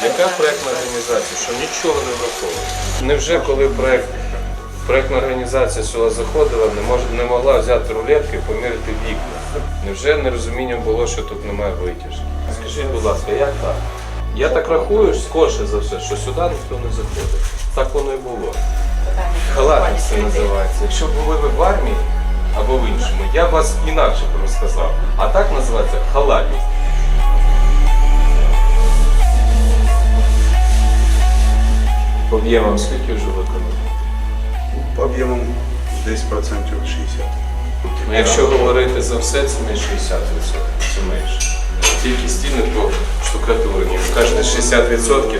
така проєктна організація, що нічого не враховує. Невже коли проєкт, проєктна організація сюди заходила, не, мож, не могла взяти рулетки і поміряти вікна? Невже нерозуміння було, що тут немає витяжки? Скажіть, будь ласка, як так? Я так рахую, скорше за все, що сюди ніхто не заходить. Так воно і було. Халатність це називається. Якщо були ви в армії або в іншому, я б вас інакше б розказав. А так називається халатність. По об'ємам скільки вже виконано? По об'ємом десь процентів 60. Ну, якщо говорити за все, це не 60%, це менше. Тільки стіни по штукатурні. Кажете 60%.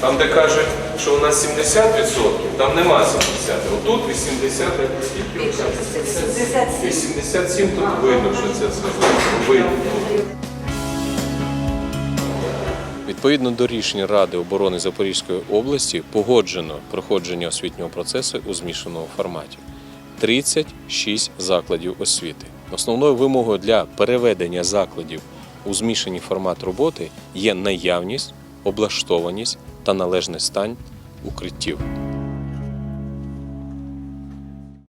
Там, де кажуть, що у нас 70%, там нема 70. Отут 80, а скільки? 67. 87 тут видно, що це все видно. Відповідно до рішення Ради оборони Запорізької області погоджено проходження освітнього процесу у змішаному форматі. 36 закладів освіти. Основною вимогою для переведення закладів у змішаний формат роботи є наявність, облаштованість та належний стан укриттів.